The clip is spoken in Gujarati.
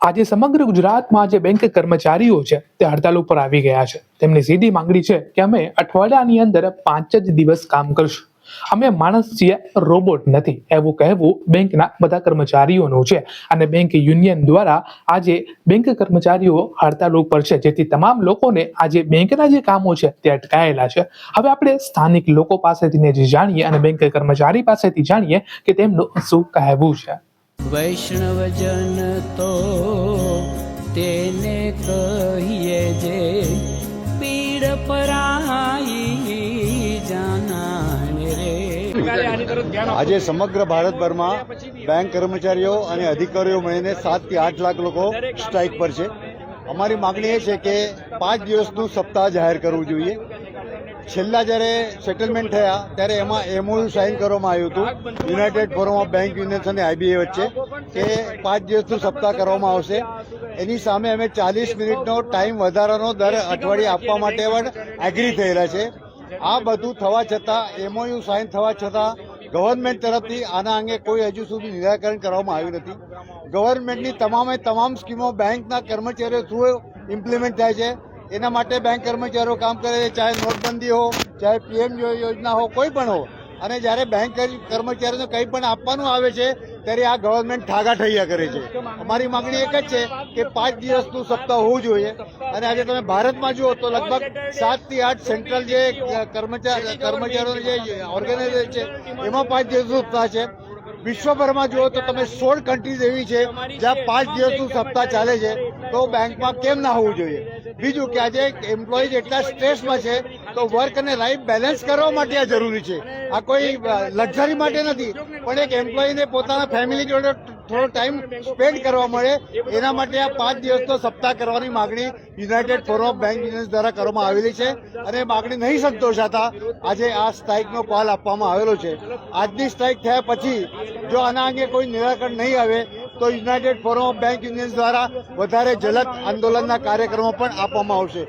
આજે સમગ્ર ગુજરાતમાં જે બેંક કર્મચારીઓ છે, તે હડતાલ ઉપર આવી ગયા છે. તેમની સીધી માંગણી છે કે અમે અઠવાડિયાની અંદર પાંચ જ દિવસ કામ કરશું. અમે માણસ છીએ રોબોટ નથી, એવું કહેવું બેંકના બધા કર્મચારીઓનું છે. અને બેંક યુનિયન દ્વારા આજે બેંક કર્મચારીઓ હડતાલ ઉપર છે, જેથી તમામ લોકોને આજે બેંકના જે કામો છે, તે અટકાયેલા છે. હવે આપણે સ્થાનિક લોકો પાસેથી જે જાણીએ અને બેંક કર્મચારી પાસેથી જાણીએ કે તેમનું શું કહેવું છે. વૈષ્ણવજન તો તેને કહીએ જે પીડ પરાઈ જાનાને રે. આજે સમગ્ર ભારતભરમાં બેંક કર્મચારીઓ અને અધિકારીઓ મળીને સાતથી આઠ લાખ લોકો સ્ટ્રાઇક પર છે. અમારી માગણી એ છે કે પાંચ દિવસનું સપ્તાહ જાહેર કરવું જોઈએ. છેલ્લા જ્યારે સેટલમેન્ટ થયા, ત્યારે એમાં એમઓયુ સાઇન કરવામાં આવ્યું હતું. United Forum of Bank Unions અને આઈબીએ વચ્ચે, કે પાંચ દિવસનું સપ્તાહ કરવામાં આવશે. એની સામે અમે ચાલીસ મિનિટનો ટાઈમ વધારાનો દર અઠવાડિયે આપવા માટે પણ એગ્રી થયેલા છે. આ બધું થવા છતાં એમઓયુ સાઇન થવા છતાં ગવર્મેન્ટ તરફથી આના અંગે કોઈ હજુ સુધી નિરાકરણ કરવામાં આવ્યું નથી. ગવર્મેન્ટની તમામે તમામ સ્કીમો બેંકના કર્મચારીઓ થ્રુ ઇમ્પ્લિમેન્ટ થાય છે. એના માટે બેંક કર્મચારીઓ કામ કરે છે, ચાહે નોટબંધી હો, ચાહે પીએમ યોજના હો, કોઈ પણ હો. અને જ્યારે બેંક કર્મચારીઓને કંઈ પણ આપવાનું આવે છે, ત્યારે આ ગવર્મેન્ટ ઠાગા ઠૈયા કરે છે. અમારી માંગણી એક જ છે કે પાંચ દિવસનું સપ્તાહ હોવું જોઈએ. અને આજે તમે ભારતમાં જુઓ તો લગભગ સાતથી આઠ સેન્ટ્રલ જે કર્મચારી કર્મચારીઓની જે ઓર્ગેનાઇઝેશન છે, એમાં પાંચ દિવસનું સપ્તાહ છે. વિશ્વભરમાં જુઓ તો તમે સોળ કન્ટ્રીઝ એવી છે જ્યાં પાંચ દિવસનું સપ્તાહ ચાલે છે. તો બેંકમાં કેમ ના હોવું જોઈએ? બીજું કે આજે એમ્પ્લોઈઝ એટલા સ્ટ્રેસમાં છે તો વર્ક અને લાઈફ બેલેન્સ કરવા માટે આ જરૂરી છે. આ કોઈ લક્ઝરી માટે નથી. પણ એક એમ્પ્લોયીને પોતાના ફેમિલી જોડે થોડો ટાઈમ સ્પેન્ડ કરવા મળે. એના માટે આ પાંચ દિવસનો સપ્તાહ કરવાની માગણી United Forum of Bank Unions દ્વારા કરવામાં આવેલી છે. અને માગણી નહીં સંતોષાતા આજે આ સ્ટ્રાઇકનો કોલ આપવામાં આવેલો છે. આજની સ્ટ્રાઇક થયા પછી જો આના અંગે કોઈ નિરાકરણ નહીં આવે, તો United Forum of Bank Unions દ્વારા વધારે જલદ આંદોલનના કાર્યક્રમો પણ આપવામાં આવશે.